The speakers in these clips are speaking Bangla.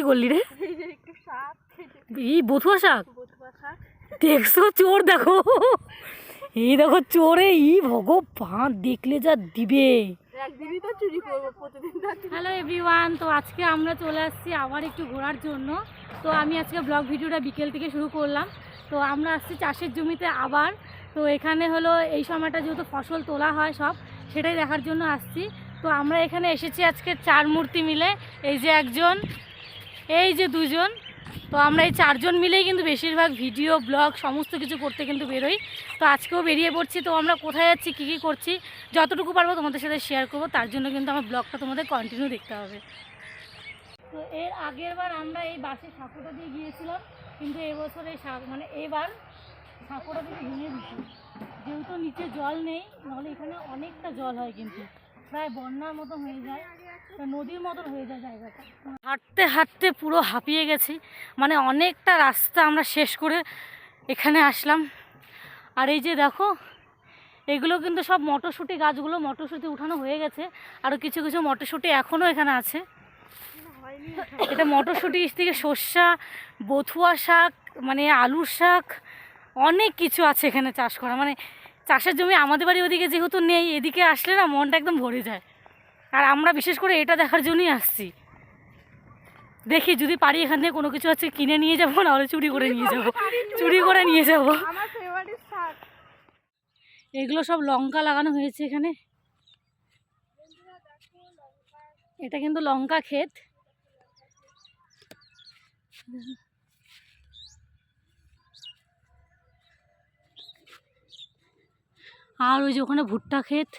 চুরি করলি রে? বথুয়া শাক? দেখছ চোর দেখো? এই দেখো চোরে ই ভগবান দেখলে যা দিবে। হ্যালো এভরিওয়ান তো আজকে আমরা চলে আসছি আবার একটু ঘোরার জন্য। তো আমি আজকে ব্লগ ভিডিওটা বিকেল থেকে শুরু করলাম। তো আমরা আসছি চাষের জমিতে আবার। তো এখানে হলো এই সময়টা যেহেতু ফসল তোলা হয় সব সেটাই দেখার জন্য আসছি। তো আমরা এখানে এসেছি আজকে চার মূর্তি মিলে। এই যে একজন এই যে দুজন, তো আমরা এই চারজন মিলেই কিন্তু বেশিরভাগ ভিডিও, ব্লগ, সমস্ত কিছু করতে কিন্তু বেরোই। তো আজকেও বেরিয়ে পড়ছি, তো আমরা কোথায় যাচ্ছি, কী কী করছি, যতটুকু পারব তোমাদের সাথে শেয়ার করব, তার জন্য কিন্তু আমার ব্লগটা তোমাদের কন্টিনিউ দেখতে হবে। তো এর আগের বার আমরা এই বাসে সাঁকোটা দিয়ে গিয়েছিলাম, কিন্তু এবছর এই মানে এবার সাঁকোটা থেকে ভেঙে দিচ্ছি যেহেতু নিচে জল নেই নাহলে এখানে অনেকটা জল হয় কিন্তু, প্রায় বন্যার মতো হয়ে যায়। নদীর মতন হয়ে যায় জায়গাটা। হাঁটতে হাঁটতে পুরো হাঁপিয়ে গেছি। মানে অনেকটা রাস্তা আমরা শেষ করে এখানে আসলাম। আর এই যে দেখো, এগুলো কিন্তু সব মটরশুঁটি গাছগুলো মটরশুঁটি উঠানো হয়ে গেছে। আরও কিছু কিছু মটরশুঁটি এখনও এখানে আছে। এটা মটরশুঁটি থেকে সর্ষা, বথুয়া শাক মানে আলুর শাক, অনেক কিছু আছে এখানে চাষ করা। মানে চাষের জমি আমাদের বাড়ি ওদিকে যেহেতু নেই, এদিকে আসলে না মনটা একদম ভরে যায়। আর আমরা বিশেষ করে এটা দেখার জন্যই আসছি। দেখি যদি পারি এখান থেকে কোনো কিছু আছে কিনে নিয়ে যাব, নাহলে চুরি করে নিয়ে যাব। চুরি করে নিয়ে যাব। এগুলো সব লঙ্কা লাগানো হয়েছে এখানে। এটা কিন্তু লঙ্কা ক্ষেত। আর ওই যে ওখানে ভুট্টা ক্ষেত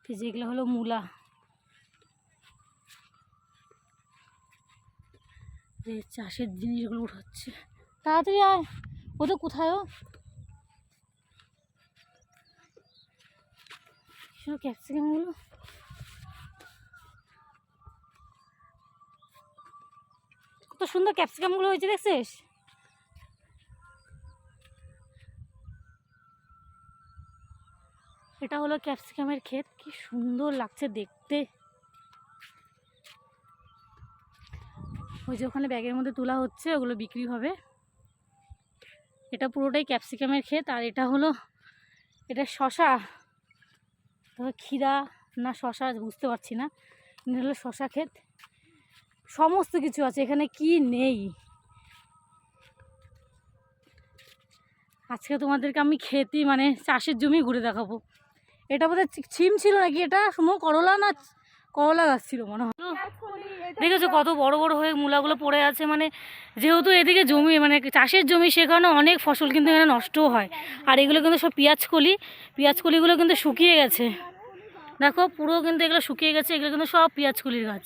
এই যেগুলো হলো মূলা। যে চাষের জিনিসগুলো উঠাচ্ছে। তাড়াতাড়ি আয়। ও তো কোথায় ও? ক্যাপসিকামগুলো কত সুন্দর ক্যাপসিকামগুলো হয়েছে, দেখছিস? এটা হলো ক্যাপসিকামের ক্ষেত। কি সুন্দর লাগছে দেখতে। ওই যে ওখানে ব্যাগের মধ্যে তোলা হচ্ছে, ওগুলো বিক্রি হবে। এটা পুরোটাই ক্যাপসিকামের ক্ষেত, আর এটা হলো, এটা শশা। তবে ক্ষীরা না শশা বুঝতে পারছি না। এটা হলো শশা ক্ষেত। সমস্ত কিছু আছে, এখানে কি নেই। আজকে তোমাদেরকে আমি খেতি মানে চাষের জমি ঘুরে দেখাবো। এটা বোধহয় ছিম ছিল নাকি? এটা সময় করলা না করলা গাছ ছিল মনে হয়। দেখেছ কত বড় বড় হয়ে মূলাগুলো পড়ে আছে? মানে যেহেতু এদিকে জমি মানে চাষের জমি, সেখানে অনেক ফসল কিন্তু এখানে নষ্টও হয়। আর এগুলো কিন্তু সব পেঁয়াজ কলি পেঁয়াজ কলিগুলো কিন্তু শুকিয়ে গেছে। দেখো, পুরো কিন্তু এগুলো শুকিয়ে গেছে। এগুলো কিন্তু সব পেঁয়াজ কলির গাছ।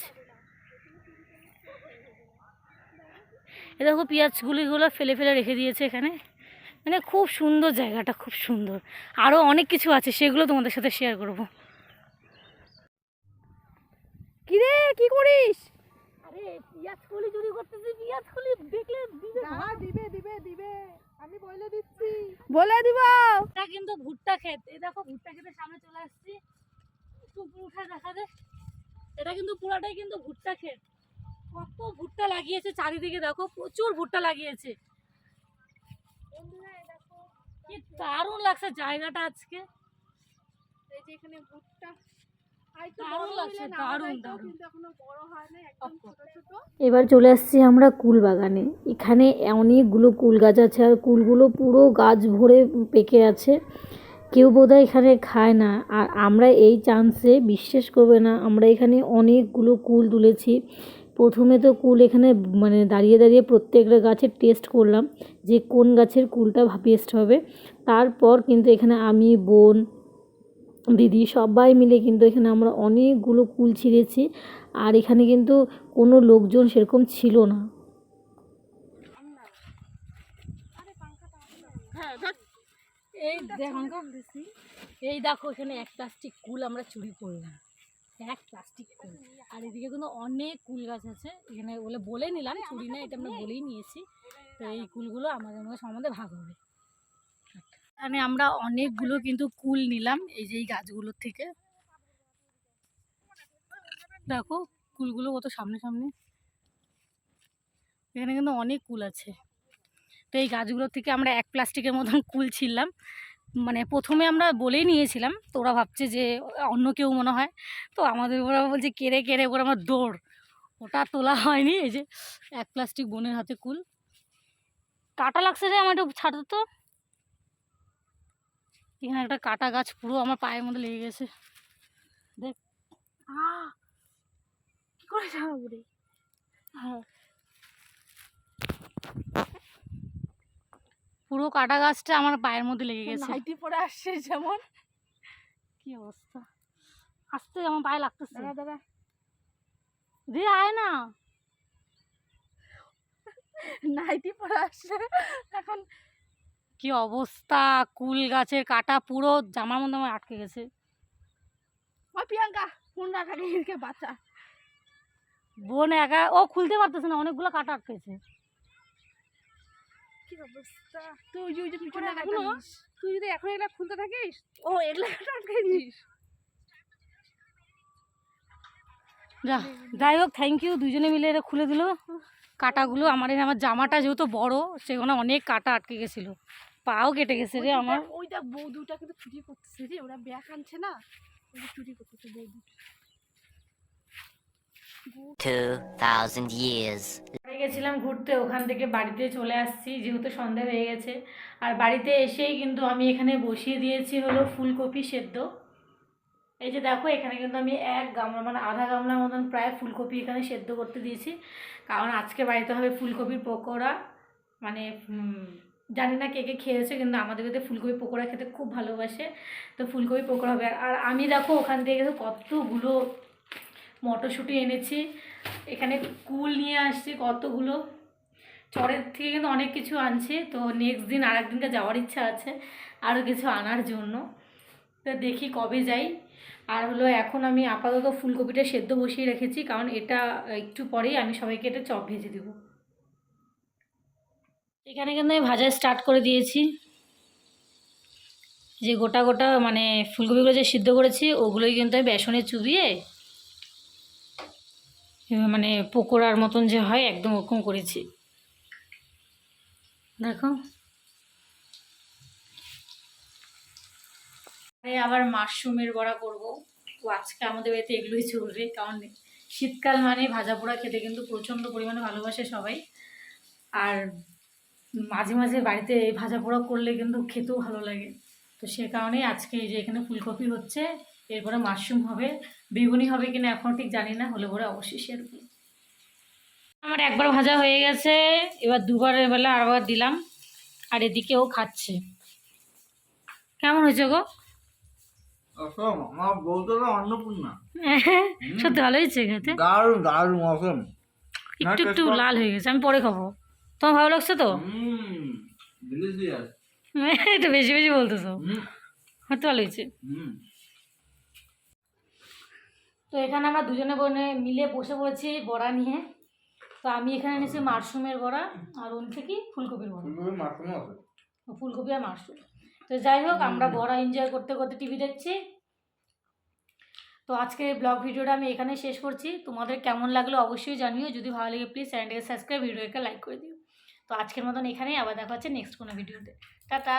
এ দেখো পেঁয়াজগুলিগুলো ফেলে ফেলে রেখে দিয়েছে এখানে। মানে খুব সুন্দর জায়গাটা খুব সুন্দর। আরও অনেক কিছু আছে সেগুলো তোমাদের সাথে শেয়ার করব। কিরে কি করিস? আরে পেঁয়াজ কলি চুরি করতেছি পেঁয়াজ কলি দেখলে দিবে। দিবে দিবে দিবে। আমি বলে দিচ্ছি। বলে দিব। এটা কিন্তু ভুট্টা ক্ষেত। এই দেখো ভুট্টা ক্ষেতের সামনে চলে আসছি। উঠে দেখা দে এটা কিন্তু পুরাটাই কিন্তু ভুট্টা ক্ষেত। কত ভুট্টা লাগিয়েছে চারিদিকে দেখো প্রচুর ভুট্টা লাগিয়েছে। কি দারুণ লাগছে জায়গাটা আজকে। এই যে এখানে ভুট্টা। হয় এবার চলে আসছি আমরা কুল বাগানে। এখানে অনেকগুলো কুল গাছ আছে আর কুলগুলো পুরো গাছ ভরে পেকে আছে। কেউ বোধহয় এখানে খায় না আর আমরা এই চান্সে বিশ্বাস করবে না আমরা এখানে অনেকগুলো কুল তুলেছি। প্রথমে তো কুল এখানে মানে দাঁড়িয়ে দাঁড়িয়ে প্রত্যেকটা গাছের টেস্ট করলাম যে কোন গাছের কুলটা বেস্ট হবে। তারপর কিন্তু এখানে আমি, বোন, দিদি সবাই মিলে কিন্তু এখানে আমরা অনেকগুলো কুল ছিঁড়েছি আর এখানে কিন্তু কোনো লোকজন সেরকম ছিল না। হ্যাঁ দেখ এই দেখো এই দেখো এখানে এক প্লাস্টিক কুল আমরা চুরি করলাম। এক প্লাস্টিক কুল। আর এদিকে কিন্তু অনেক কুল গাছ আছে। এখানে বলে বলে নিলাম, চুরি না, এটা আমরা বলেই নিয়েছি। তো এই কুলগুলো আমাদের মধ্যে সম্বন্ধে ভাগ হবে। এখানে আমরা অনেকগুলো কিন্তু কুল নিলাম, এই যে এই গাছগুলোর থেকে। দেখো, কুলগুলো কত সামনে সামনে। এখানে কিন্তু অনেক কুল আছে। তো এই গাছগুলোর থেকে আমরা এক প্লাস্টিকের মতন কুল ছিললাম মানে প্রথমে আমরা বলেই নিয়েছিলাম তো ওরা ভাবছে যে অন্য কেউ মনে হয় তো আমাদের ওরা বলছে কেড়ে কেড়ে ওরা আমার দৌড়। ওটা তোলা হয়নি এই যে এক প্লাস্টিক বোনের হাতে কুল। কাটা লাগছে রে আমার একটু ছাড়তে তো। এখানে একটা কাটা গাছ পুরো আমার পায়ের মধ্যে লেগে গেছে। দেখ! কি করে যাব হ্যাঁ। পুরো কাটা গাছটা আমার পায়ের মধ্যে লেগে গেছে। নাইটি পরে আসছে যেমন। কি অবস্থা? আসতে আমার পায়ে লাগতেছে। দাঁড়া দাঁড়া। রে আয় না। নাইটি পরে আসছে। এখন কি অবস্থা? কুল গাছের কাটা পুরো জামার মধ্যে আমার আটকে গেছে। ও প্রিয়াঙ্কা ফোন রেখে বাচ্চা। বোন একা ও খুলতে পারতেছে না অনেকগুলো কাটা আটকেছে কি অবস্থা? তুই যে যে পিছনে এখনও? তুই যদি এখন এগুলা খুলতে থাকিস ও এগুলা আটকে দিস যা যাই হোক থ্যাংক ইউ দুজনে মিলে এটা খুলে দিল। কাটাগুলো আমার আমার জামাটা যেহেতু বড় সেখানে অনেক কাটা আটকে গেছিল। পাও কেটে গেছে রে আমার। ওই দেখ বউ কিন্তু চুরি করতেছে রে ওরা ব্যাগ আনছে না। চুরি করতেছে বউ গেছিলাম ঘুরতে, ওখান থেকে বাড়িতে চলে আসছি, যেহেতু সন্ধে হয়ে গেছে। আর বাড়িতে এসেই কিন্তু আমি এখানে বসিয়ে দিয়েছি হলো ফুলকপি সেদ্ধ। এই যে দেখো, এখানে কিন্তু আমি এক গামলা মানে আধা গামলার মতন প্রায় ফুলকপি এখানে সেদ্ধ করতে দিয়েছি। কারণ আজকে বাড়িতে হবে ফুলকপির পকোড়া। মানে জানি না কে কে খেয়েছে, কিন্তু আমাদের বাড়িতে ফুলকপি পকোড়া খেতে খুব ভালোবাসে। তো ফুলকপি পকোড়া হবে। আর আমি দেখো, ওখান থেকে কতগুলো মটরশুঁটি এনেছি। এখানে কুল নিয়ে আসছি কতগুলো। চরের থেকে কিন্তু অনেক কিছু আনছি, তো নেক্সট দিন আর একদিনকে যাওয়ার ইচ্ছা আছে, আরও কিছু আনার জন্য। তো দেখি কবে যাই। আর হলো এখন আমি আপাতত ফুলকপিটা সেদ্ধ বসিয়ে রেখেছি, কারণ এটা একটু পরেই আমি সবাইকে এটা চপ ভেজে দেবো। এখানে কিন্তু আমি ভাজা স্টার্ট করে দিয়েছি। যে গোটা গোটা মানে ফুলকপিগুলো যে সিদ্ধ করেছি, ওগুলোই কিন্তু আমি বেসনে চুবিয়ে মানে পকোড়ার মতন যে হয়, একদম ওরকম করেছি। দেখো। আবার মাশরুমের বড়া করব। তো আজকে আমাদের বাড়িতে এগুলোই চলবে, কারণ শীতকাল মানে ভাজা পোড়া খেতে কিন্তু প্রচণ্ড পরিমাণে ভালোবাসে সবাই। আর মাঝে মাঝে বাড়িতে এই ভাজা পোড়া করলে কিন্তু খেতেও ভালো লাগে। তো সে কারণেই আজকে এই যে এখানে ফুলকপি হচ্ছে এরপরে মাশরুম হবে বেগুনি হবে কিনা এখন ঠিক জানি না হলে পরে অবশ্যই শেয়ার করব। আমার একবার ভাজা হয়ে গেছে এবার দুবারের বেলা আরবার দিলাম আর এদিকে ও খাচ্ছে। কেমন হয়েছে গো? বলতে তো অন্নপূর্ণা। সত্যি ভালো হয়েছে খেতে? দারুণ দারুণ অসম। একটু একটু লাল হয়ে গেছে আমি পরে খাব। তোমার ভালো লাগছে তো? একটু বেশি বেশি বলতেছো। হুম। হয়তো ভালো হয়েছে। তো এখানে আমরা দুজনে বোনে মিলে বসে পড়েছি বড়া নিয়ে। তো আমি এখানে এনেছি মাশরুমের বড়া আর উনি কি ফুলকপির বড়া। ফুলকপি আর মাশরুম তো যাই হোক আমরা বড়া এনজয় করতে করতে টিভি দেখছি। তো আজকের ব্লগ ভিডিওটা আমি এখানে শেষ করছি। তোমাদের কেমন লাগল অবশ্যই জানিও। যদি ভালো লাগে প্লিজ চ্যানেলটাকে সাবস্ক্রাইব ভিডিওকে লাইক করে দিও। তো আজকের মতন এখানেই আবার দেখা হচ্ছে নেক্সট কোনো ভিডিওতে টাটা!